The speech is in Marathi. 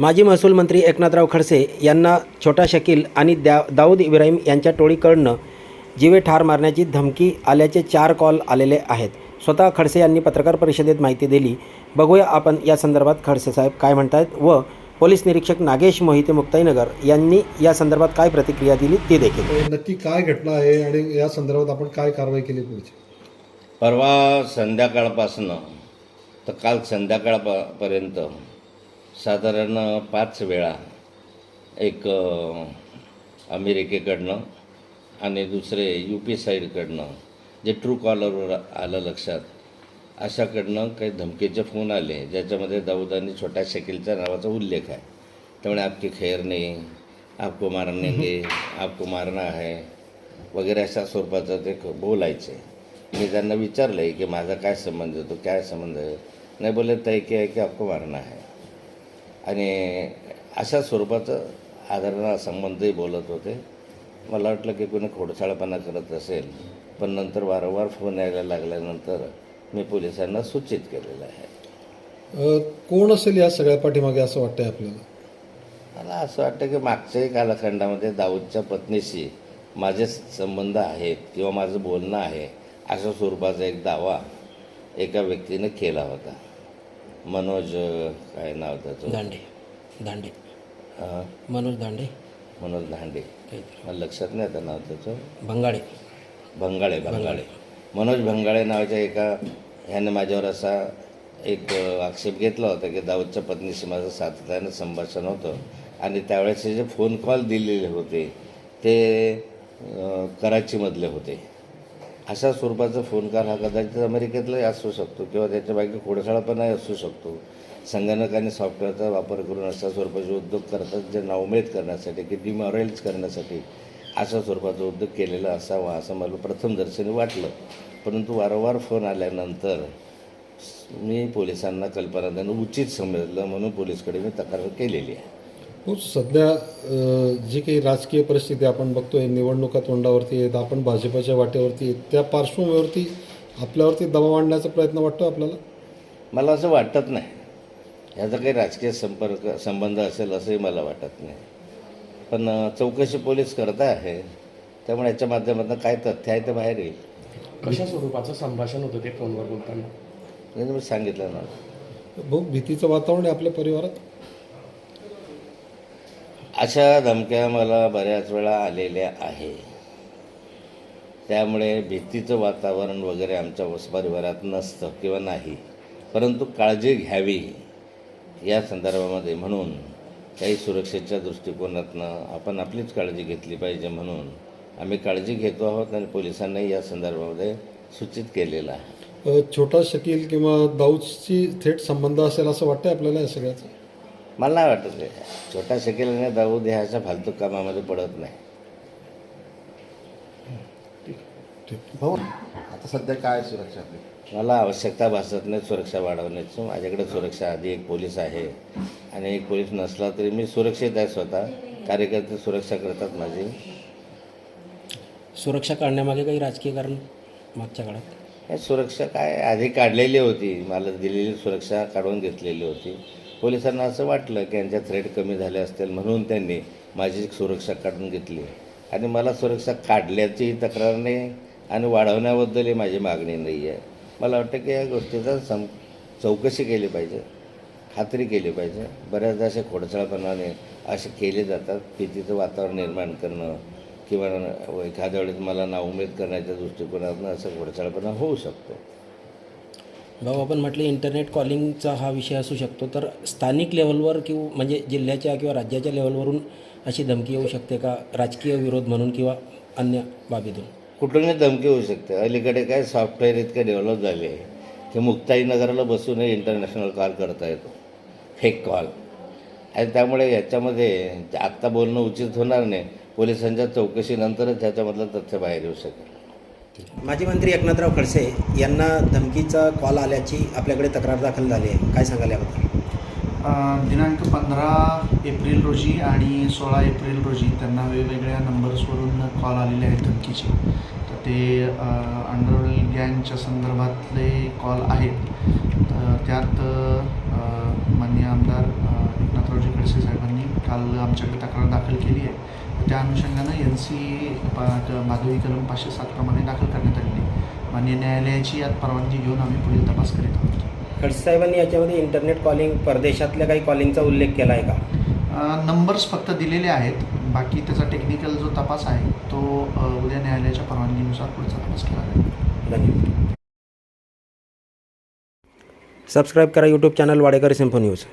माजी महसूल मंत्री एकनाथराव खडसे यांना छोटा शकील आणि द्या दाऊद इब्राहिम यांच्या टोळीकडनं जीवे ठार मारण्याची धमकी आल्याचे चार कॉल आलेले आहेत. स्वतः खडसे यांनी पत्रकार परिषदेत माहिती दिली. बघूया आपण या संदर्भात खडसे साहेब काय म्हणतायत व पोलीस निरीक्षक नागेश मोहिते मुक्ताईनगर यांनी या संदर्भात काय प्रतिक्रिया दिली ती देखील. नक्की काय घटना आहे आणि या संदर्भात आपण काय कारवाई केली पुढची? परवा संध्याकाळपासनं तर काल संध्याकाळपर्यंत साधारण पाच वेळा एक अमेरिकेकडनं आणि दुसरे यू पी साईडकडनं जे ट्रू कॉलरवर आलं लक्षात अशाकडनं काही धमकीचे फोन आले ज्याच्यामध्ये दाऊद आणि छोट्या शकीलच्या नावाचा उल्लेख आहे. त्यामुळे आपकी खैर नाही आपको मारनेंगे आपको मारना है वगैरे अशा स्वरूपाचं ते बोलायचे. मी त्यांना विचारलं आहे की माझा काय संबंध आहे तो काय संबंध आहे? नाही बोले तय की आहे की आपको मारना है. आणि अशा स्वरूपाचं आदरणा संबंधही बोलत होते. मला वाटलं की कोणी खोडसाळपणा करत असेल पण नंतर वारंवार फोन यायला लागल्यानंतर मी पोलिसांना सूचित केलेलं आहे. कोण असेल या सगळ्या पाठीमागे असं वाटतंय आपल्याला? मला असं वाटतं की मागच्याही कालखंडामध्ये दाऊदच्या पत्नीशी माझे संबंध आहेत किंवा माझं बोलणं आहे अशा स्वरूपाचा एक दावा एका व्यक्तीने केला होता. मनोज काय नाव त्याचं? दांडे. दांडे. मनोज दांडे. मनोज काहीतरी मला लक्षात नाही आता नाव त्याचं. भंगाडे भंगाळे भंगाळे. मनोज भंगाळे नावाच्या एका ह्याने माझ्यावर असा एक आक्षेप घेतला होता की दाऊदच्या पत्नीशी माझं सातत्यानं संभाषण होतं. आणि त्यावेळेस जे फोन कॉल दिलेले होते ते कराचीमधले होते. अशा स्वरूपाचा फोन कॉल हा कदाचित अमेरिकेतलाही असू शकतो किंवा त्याच्या बाकी खोडसाळापणाही असू शकतो. संगणक आणि सॉफ्टवेअरचा वापर करून अशा स्वरूपाचे उद्योग करतात जे नावमेद करण्यासाठी की डिमॉरेल्स करण्यासाठी अशा स्वरूपाचा उद्योग केलेला असावा असं मला प्रथमदर्शनी वाटलं. परंतु वारंवार फोन आल्यानंतर मी पोलिसांना कल्पना देणं उचित समजलं म्हणून पोलीसकडे मी तक्रार केलेली आहे. हो सध्या जी काही राजकीय परिस्थिती आपण बघतोय निवडणुका तोंडावरती आहेत आपण भाजपच्या वाटेवरती आहेत त्या पार्श्वभूमीवरती आपल्यावरती दबाव आणण्याचा प्रयत्न वाटतो आपल्याला? मला असं वाटत नाही. ह्याचा काही राजकीय संपर्क संबंध असेल असंही मला वाटत नाही. पण चौकशी पोलीस करत आहे त्यामुळे याच्या माध्यमातून काय तथ्य आहे ते बाहेर येईल. कशा स्वरूपाचं संभाषण होतं ते फोनवर बोलताना? हे मी सांगितलं ना. भाऊ भीतीचं वातावरण आहे आपल्या परिवारात? अशा धमक्या मला बऱ्याच वेळा आलेल्या आहे. त्यामुळे भीतीचं वातावरण वगैरे आमच्या परिवारात नसतं किंवा नाही. परंतु काळजी घ्यावी या संदर्भामध्ये म्हणून काही सुरक्षेच्या दृष्टिकोनातनं आपण आपलीच काळजी घेतली पाहिजे म्हणून आम्ही काळजी घेतो आहोत आणि पोलिसांनाही या संदर्भामध्ये सूचित केलेलं आहे. छोटा शकील किंवा दाऊदची थेट संबंध असेल असं वाटतंय आपल्याला या सगळ्याचं? मला नाही वाटत ते छोटा शकील ह्या अशा फालतू कामामध्ये पडत नाही. भाऊ आता सध्या काय सुरक्षा आपली? मला आवश्यकता भासत नाही सुरक्षा वाढवण्याची. माझ्याकडे सुरक्षा आधी एक पोलीस आहे आणि एक पोलीस नसला तरी मी सुरक्षित आहे स्वतः. कार्यकर्ते सुरक्षा करतात माझी. सुरक्षा काढण्यामागे काही राजकीय कारण मागच्या काळात? हे सुरक्षा काय? आधी काढलेली होती. मला दिलेली सुरक्षा काढून घेतलेली होती. पोलिसांना असं वाटलं की यांच्या थ्रेट कमी झाले असतील म्हणून त्यांनी माझी सुरक्षा काढून घेतली. आणि मला सुरक्षा काढल्याचीही तक्रार नाही आणि वाढवण्याबद्दलही माझी मागणी नाही आहे. मला वाटतं की या गोष्टीचा सम चौकशी केली पाहिजे खात्री केली पाहिजे. बऱ्याचदा असे खोडसाळपणाने असे केले जातात भीतीचं वातावरण निर्माण करणं किंवा एखाद्या वेळेस मला नाउमेद करण्याच्या दृष्टिकोनातून असं खोडसाळपणा होऊ शकतो. भाऊ आपण म्हटले इंटरनेट कॉलिंगचा हा विषय असू शकतो तर स्थानिक लेवलवर किंवा म्हणजे जिल्ह्याच्या किंवा राज्याच्या लेवलवरून अशी धमकी येऊ शकते का? राजकीय विरोध म्हणून किंवा अन्य बाबीतून? कुठूनही धमकी होऊ शकते. अलीकडे काय सॉफ्टवेअर इतके डेव्हलप झाले आहे की मुक्ताईनगरला बसूनही इंटरनॅशनल कॉल करता येतो. फेक कॉल आणि त्यामुळे याच्यामध्ये आत्ता बोलणं उचित होणार नाही. पोलिसांच्या चौकशीनंतरच त्याच्यामधलं तथ्य बाहेर येऊ शकेल. माजी मंत्री एकनाथराव खडसे यांना धमकीचा कॉल आल्याची आपल्याकडे तक्रार दाखल झाली आहे. काय सांगाल याबद्दल? दिनांक पंधरा एप्रिल रोजी आणि सोळा एप्रिल रोजी त्यांना वेगवेगळ्या नंबर्सवरून कॉल आलेले आहेत धमकीचे. तर ते अंडरवर्ल्ड गँगच्या संदर्भातले कॉल आहेत. तर त्यात मान्य माननीय आमदार काल आमच्याकडे तक्रार दाखल केली आहे. त्या अनुषंगानं एन सी भादवी कलम पाचशे सातप्रमाणे दाखल करण्यात आलेली आहे. माननीय न्यायालयाची यात परवानगी घेऊन आम्ही पुढील तपास करीत आहोत. खडसे साहेबांनी याच्यामध्ये इंटरनेट कॉलिंग परदेशातल्या काही कॉलिंगचा उल्लेख केला आहे का? नंबर्स फक्त दिलेले आहेत. बाकी त्याचा टेक्निकल जो तपास आहे तो उद्या न्यायालयाच्या परवानगीनुसार पुढचा तपास केला जाईल. धन्यवाद. सबस्क्राईब करा यूट्यूब चॅनल वाडेकर सिम्फो न्यूज